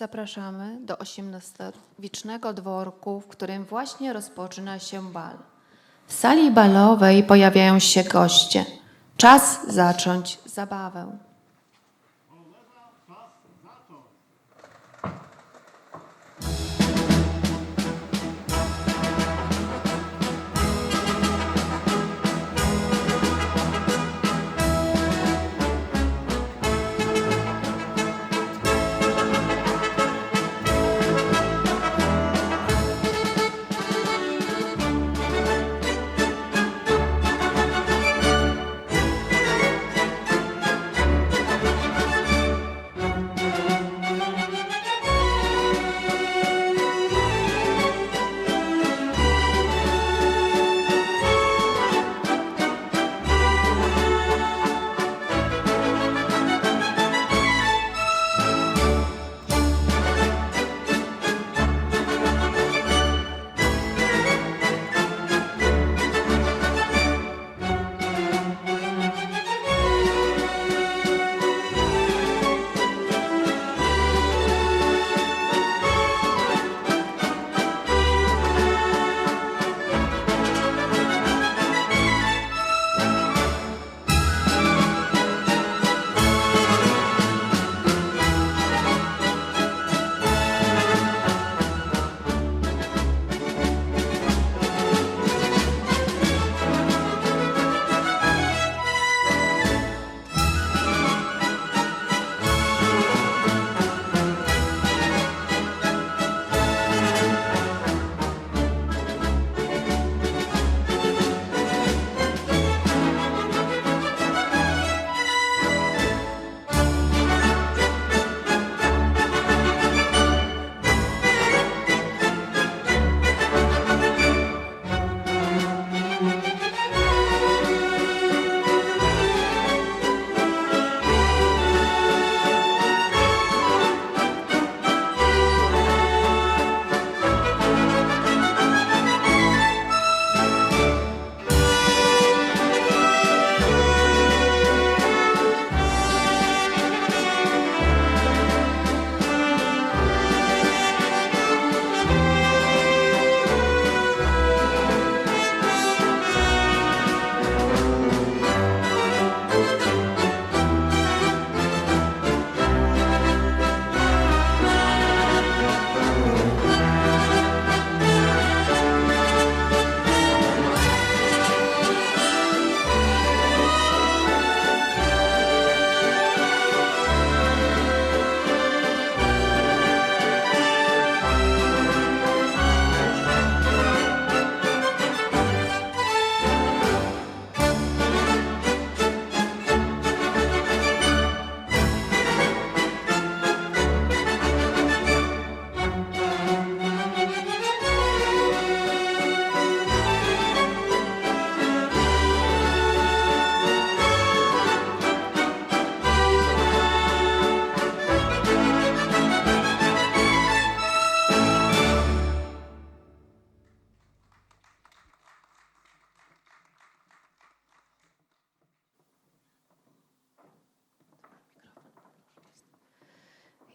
Zapraszamy do XVIII-wiecznego dworku, w którym właśnie rozpoczyna się bal. W sali balowej pojawiają się goście. Czas zacząć zabawę.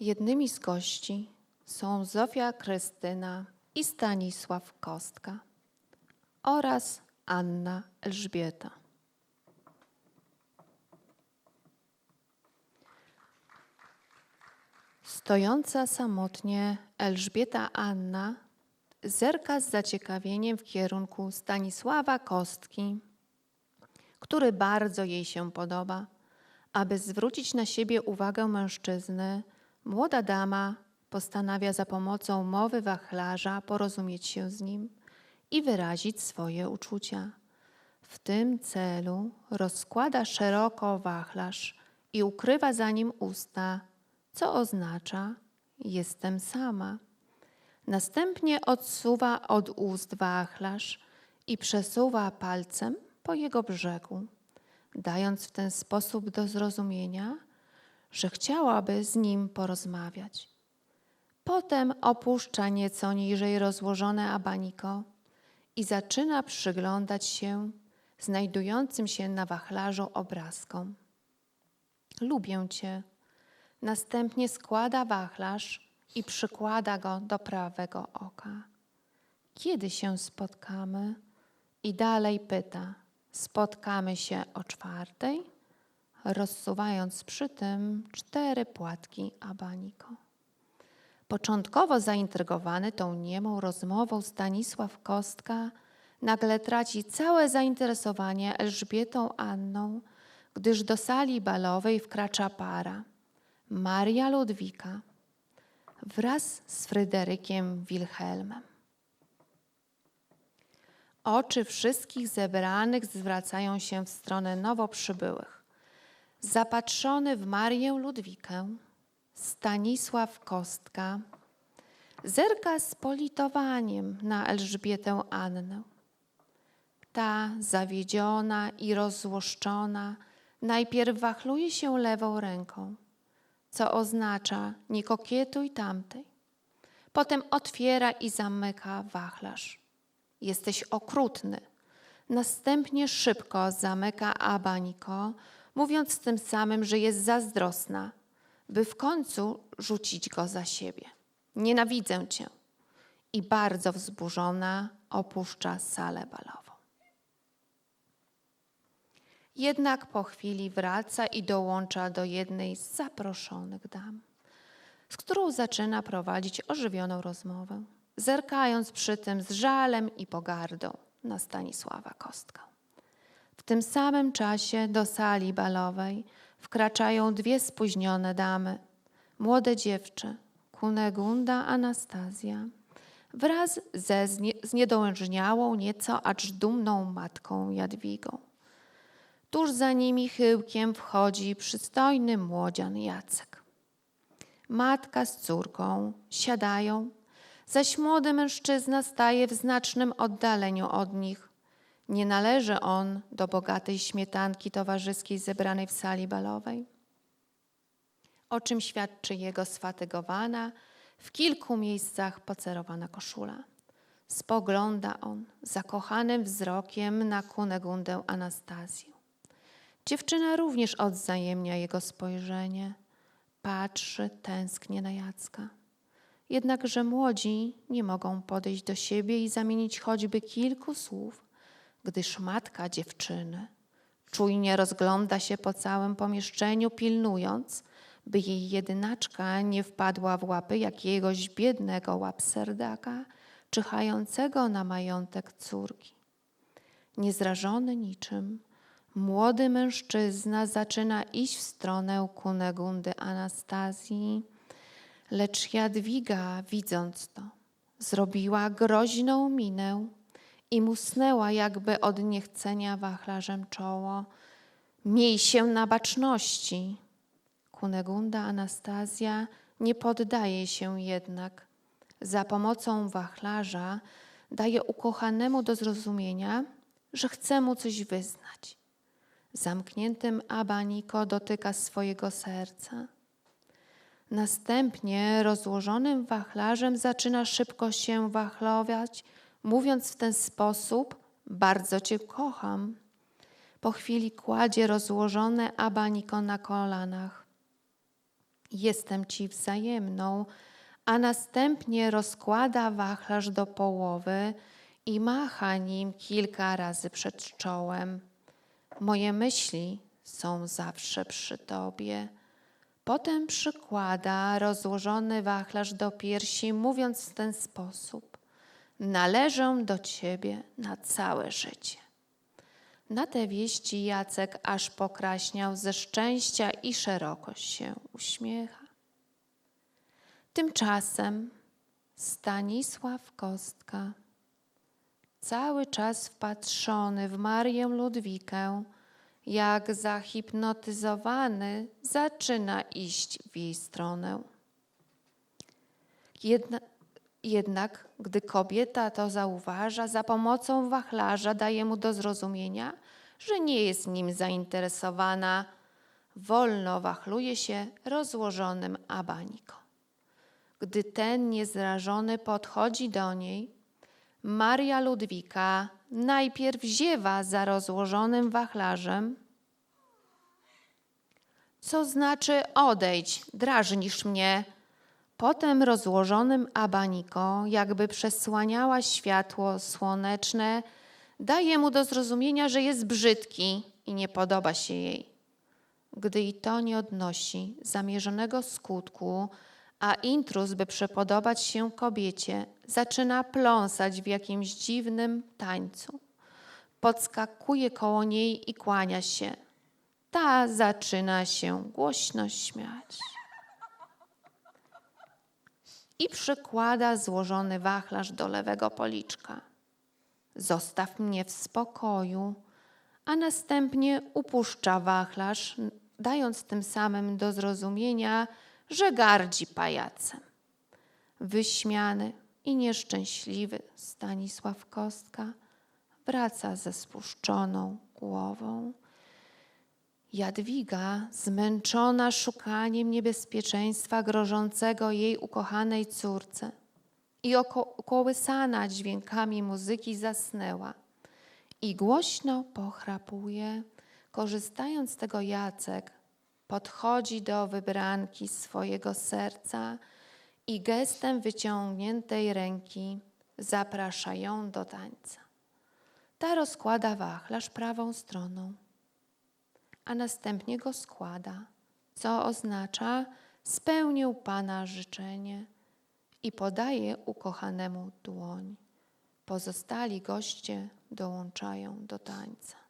Jednymi z gości są Zofia Krystyna i Stanisław Kostka oraz Anna Elżbieta. Stojąca samotnie Elżbieta Anna zerka z zaciekawieniem w kierunku Stanisława Kostki, który bardzo jej się podoba. Aby zwrócić na siebie uwagę mężczyzny, młoda dama postanawia za pomocą mowy wachlarza porozumieć się z nim i wyrazić swoje uczucia. W tym celu rozkłada szeroko wachlarz i ukrywa za nim usta, co oznacza jestem sama. Następnie odsuwa od ust wachlarz i przesuwa palcem po jego brzegu, dając w ten sposób do zrozumienia, że chciałaby z nim porozmawiać. Potem opuszcza nieco niżej rozłożone abaniko i zaczyna przyglądać się znajdującym się na wachlarzu obrazkom. Lubię cię. Następnie składa wachlarz i przykłada go do prawego oka. Kiedy się spotkamy? I dalej pyta: Spotkamy się o czwartej? Rozsuwając przy tym cztery płatki abaniko. Początkowo zaintrygowany tą niemą rozmową Stanisław Kostka nagle traci całe zainteresowanie Elżbietą Anną, gdyż do sali balowej wkracza para Maria Ludwika wraz z Fryderykiem Wilhelmem. Oczy wszystkich zebranych zwracają się w stronę nowo przybyłych. Zapatrzony w Marię Ludwikę, Stanisław Kostka zerka z politowaniem na Elżbietę Annę. Ta zawiedziona i rozzłoszczona najpierw wachluje się lewą ręką, co oznacza nie kokietuj tamtej. Potem otwiera i zamyka wachlarz. Jesteś okrutny. Następnie szybko zamyka Abaniko, mówiąc tym samym, że jest zazdrosna, by w końcu rzucić go za siebie. Nienawidzę cię. I bardzo wzburzona opuszcza salę balową. Jednak po chwili wraca i dołącza do jednej z zaproszonych dam, z którą zaczyna prowadzić ożywioną rozmowę, zerkając przy tym z żalem i pogardą na Stanisława Kostkę. Tym samym czasie do sali balowej wkraczają dwie spóźnione damy, młode dziewczę, Kunegunda Anastazja, wraz ze zniedołężniałą, nieco acz dumną matką Jadwigą. Tuż za nimi chyłkiem wchodzi przystojny młodzian Jacek. Matka z córką siadają, zaś młody mężczyzna staje w znacznym oddaleniu od nich. Nie należy on do bogatej śmietanki towarzyskiej zebranej w sali balowej, o czym świadczy jego sfatygowana, w kilku miejscach pocerowana koszula. Spogląda on zakochanym wzrokiem na Kunegundę Anastazję. Dziewczyna również odzajemnia jego spojrzenie, patrzy tęsknie na Jacka. Jednakże młodzi nie mogą podejść do siebie i zamienić choćby kilku słów, gdyż matka dziewczyny czujnie rozgląda się po całym pomieszczeniu, pilnując, by jej jedynaczka nie wpadła w łapy jakiegoś biednego łapserdaka, czyhającego na majątek córki. Niezrażony niczym, młody mężczyzna zaczyna iść w stronę Kunegundy Anastazji, lecz Jadwiga, widząc to, zrobiła groźną minę i musnęła jakby od niechcenia wachlarzem czoło. Miej się na baczności. Kunegunda Anastazja nie poddaje się jednak. Za pomocą wachlarza daje ukochanemu do zrozumienia, że chce mu coś wyznać. Zamkniętym Abaniko dotyka swojego serca. Następnie rozłożonym wachlarzem zaczyna szybko się wachlować, mówiąc w ten sposób: Bardzo Cię kocham. Po chwili kładzie rozłożone Abaniko na kolanach. Jestem Ci wzajemną, a następnie rozkłada wachlarz do połowy i macha nim kilka razy przed czołem. Moje myśli są zawsze przy Tobie. Potem przykłada rozłożony wachlarz do piersi, mówiąc w ten sposób: Należę do Ciebie na całe życie. Na te wieści Jacek aż pokraśniał ze szczęścia i szerokość się uśmiecha. Tymczasem Stanisław Kostka cały czas wpatrzony w Marię Ludwikę, jak zahipnotyzowany, zaczyna iść w jej stronę. Jedna, jednak, gdy kobieta to zauważa, za pomocą wachlarza daje mu do zrozumienia, że nie jest nim zainteresowana. Wolno wachluje się rozłożonym abaniko. Gdy ten niezrażony podchodzi do niej, Maria Ludwika najpierw ziewa za rozłożonym wachlarzem, co znaczy odejdź, drażnisz mnie, Potem rozłożonym abaniko, jakby przesłaniała światło słoneczne, daje mu do zrozumienia, że jest brzydki i nie podoba się jej. Gdy i to nie odnosi zamierzonego skutku, a intruz, by przepodobać się kobiecie, zaczyna pląsać w jakimś dziwnym tańcu. Podskakuje koło niej i kłania się. Ta zaczyna się głośno śmiać i przykłada złożony wachlarz do lewego policzka. Zostaw mnie w spokoju, a następnie upuszcza wachlarz, dając tym samym do zrozumienia, że gardzi pajacem. Wyśmiany i nieszczęśliwy Stanisław Kostka wraca ze spuszczoną głową. Jadwiga, zmęczona szukaniem niebezpieczeństwa grożącego jej ukochanej córce. I okołysana dźwiękami muzyki zasnęła. I głośno pochrapuje, korzystając z tego Jacek podchodzi do wybranki swojego serca i gestem wyciągniętej ręki zaprasza ją do tańca. Ta rozkłada wachlarz prawą stroną a następnie go składa, co oznacza spełnił Pana życzenie i podaje ukochanemu dłoń. Pozostali goście dołączają do tańca.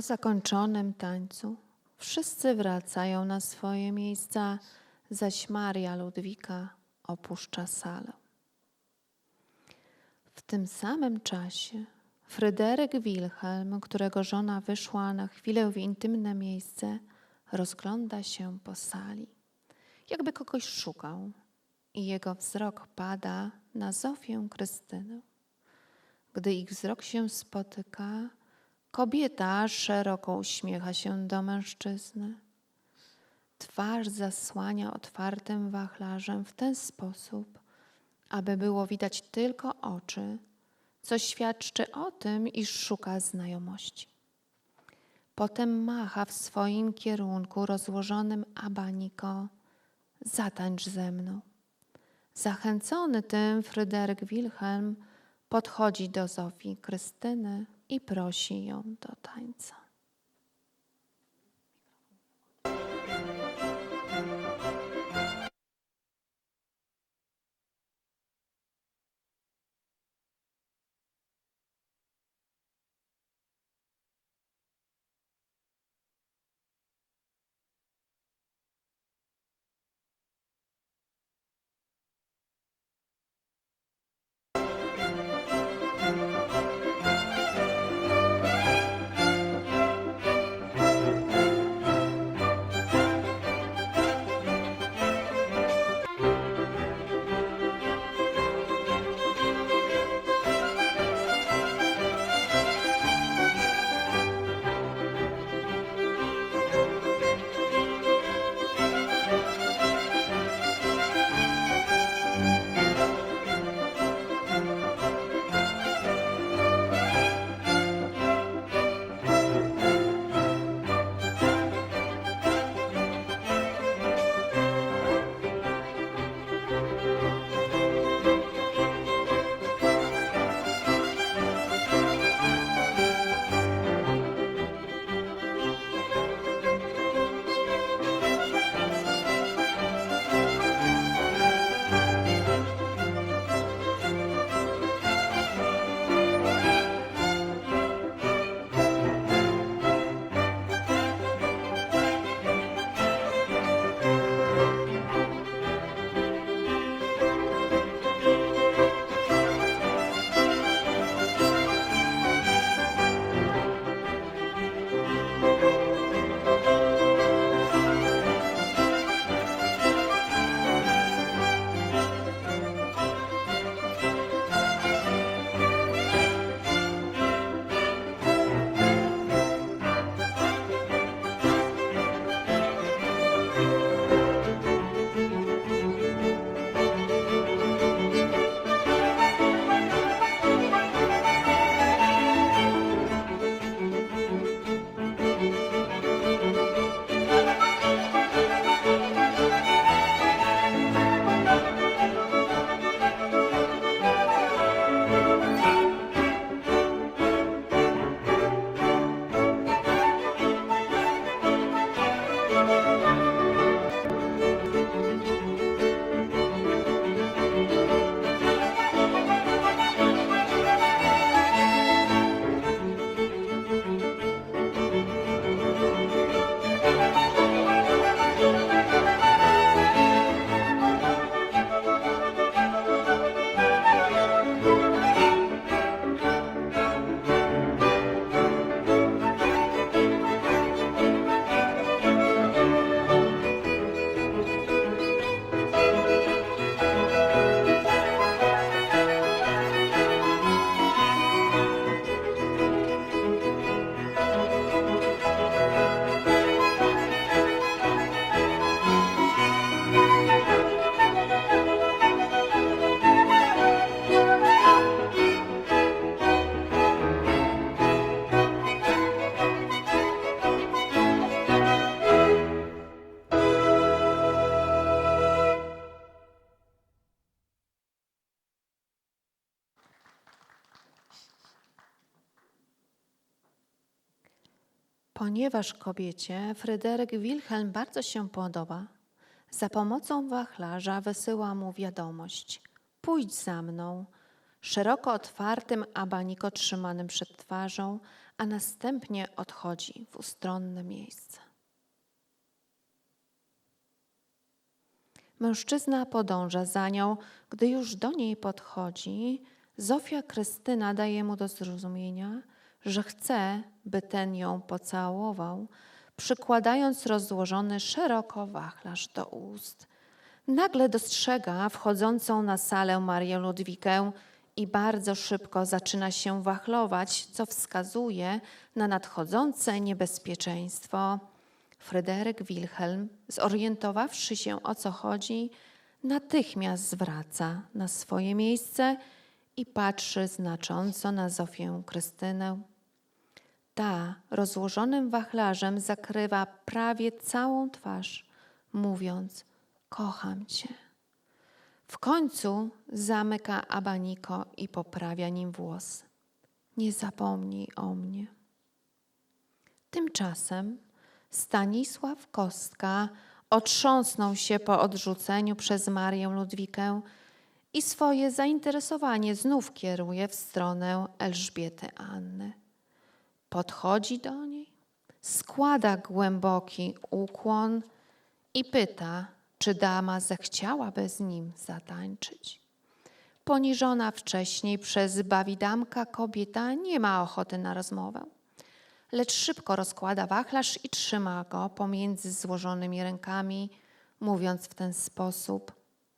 Po zakończonym tańcu wszyscy wracają na swoje miejsca, zaś Maria Ludwika opuszcza salę. W tym samym czasie Fryderyk Wilhelm, którego żona wyszła na chwilę w intymne miejsce, rozgląda się po sali, jakby kogoś szukał, i jego wzrok pada na Zofię Krystynę. Gdy ich wzrok się spotyka, kobieta szeroko uśmiecha się do mężczyzny. Twarz zasłania otwartym wachlarzem w ten sposób, aby było widać tylko oczy, co świadczy o tym, iż szuka znajomości. Potem macha w swoim kierunku rozłożonym abaniko: Zatańcz ze mną. Zachęcony tym, Fryderyk Wilhelm podchodzi do Zofii Krystyny i prosi ją do tańca. Ponieważ kobiecie Fryderyk Wilhelm bardzo się podoba, za pomocą wachlarza wysyła mu wiadomość: Pójdź za mną, szeroko otwartym abaniko trzymanym przed twarzą, a następnie odchodzi w ustronne miejsce. Mężczyzna podąża za nią, gdy już do niej podchodzi. Zofia Krystyna daje mu do zrozumienia, że chce, by ten ją pocałował, przykładając rozłożony szeroko wachlarz do ust. Nagle dostrzega wchodzącą na salę Marię Ludwikę i bardzo szybko zaczyna się wachlować, co wskazuje na nadchodzące niebezpieczeństwo. Fryderyk Wilhelm, zorientowawszy się o co chodzi, natychmiast zwraca na swoje miejsce i patrzy znacząco na Zofię Krystynę. Ta rozłożonym wachlarzem zakrywa prawie całą twarz, mówiąc: Kocham cię. W końcu zamyka abaniko i poprawia nim włos. Nie zapomnij o mnie. Tymczasem Stanisław Kostka otrząsnął się po odrzuceniu przez Marię Ludwikę i swoje zainteresowanie znów kieruje w stronę Elżbiety Anny. Podchodzi do niej, składa głęboki ukłon i pyta, czy dama zechciałaby z nim zatańczyć. Poniżona wcześniej przez bawidamka kobieta nie ma ochoty na rozmowę, lecz szybko rozkłada wachlarz i trzyma go pomiędzy złożonymi rękami, mówiąc w ten sposób: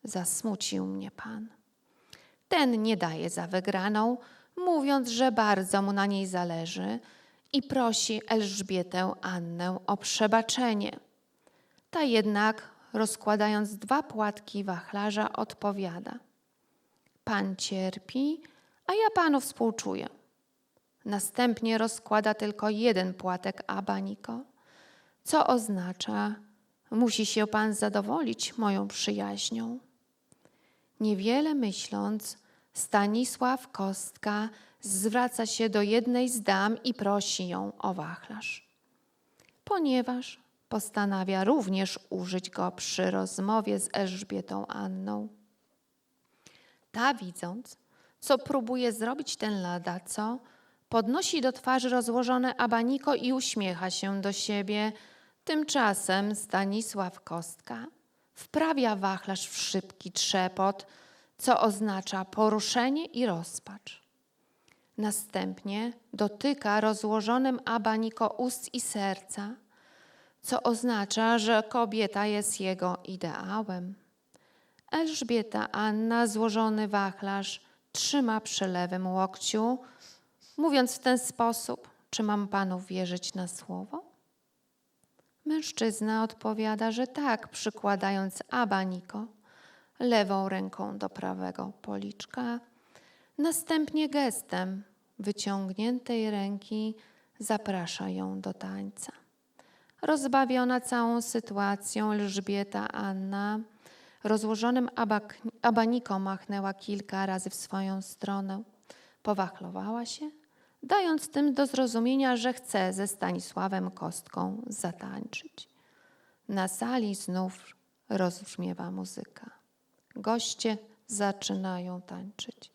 Zasmucił mnie pan. Ten nie daje za wygraną, mówiąc, że bardzo mu na niej zależy i prosi Elżbietę Annę o przebaczenie. Ta jednak, rozkładając dwa płatki wachlarza, odpowiada: Pan cierpi, a ja panu współczuję. Następnie rozkłada tylko jeden płatek abaniko, co oznacza, musi się pan zadowolić moją przyjaźnią. Niewiele myśląc, Stanisław Kostka zwraca się do jednej z dam i prosi ją o wachlarz. Ponieważ postanawia również użyć go przy rozmowie z Elżbietą Anną. Ta widząc, co próbuje zrobić ten ladaco, podnosi do twarzy rozłożone abaniko i uśmiecha się do siebie. Tymczasem Stanisław Kostka wprawia wachlarz w szybki trzepot, co oznacza poruszenie i rozpacz. Następnie dotyka rozłożonym abaniko ust i serca, co oznacza, że kobieta jest jego ideałem. Elżbieta Anna złożony wachlarz trzyma przy lewym łokciu, mówiąc w ten sposób: Czy mam panu wierzyć na słowo? Mężczyzna odpowiada, że tak, przykładając abaniko lewą ręką do prawego policzka, następnie gestem wyciągniętej ręki zaprasza ją do tańca. Rozbawiona całą sytuacją, Elżbieta Anna rozłożonym abak, abaniką machnęła kilka razy w swoją stronę. Powachlowała się, dając tym do zrozumienia, że chce ze Stanisławem Kostką zatańczyć. Na sali znów rozbrzmiewa muzyka. Goście zaczynają tańczyć.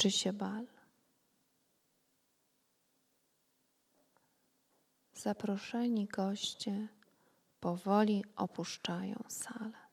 Kończy się bal. Zaproszeni goście powoli opuszczają salę.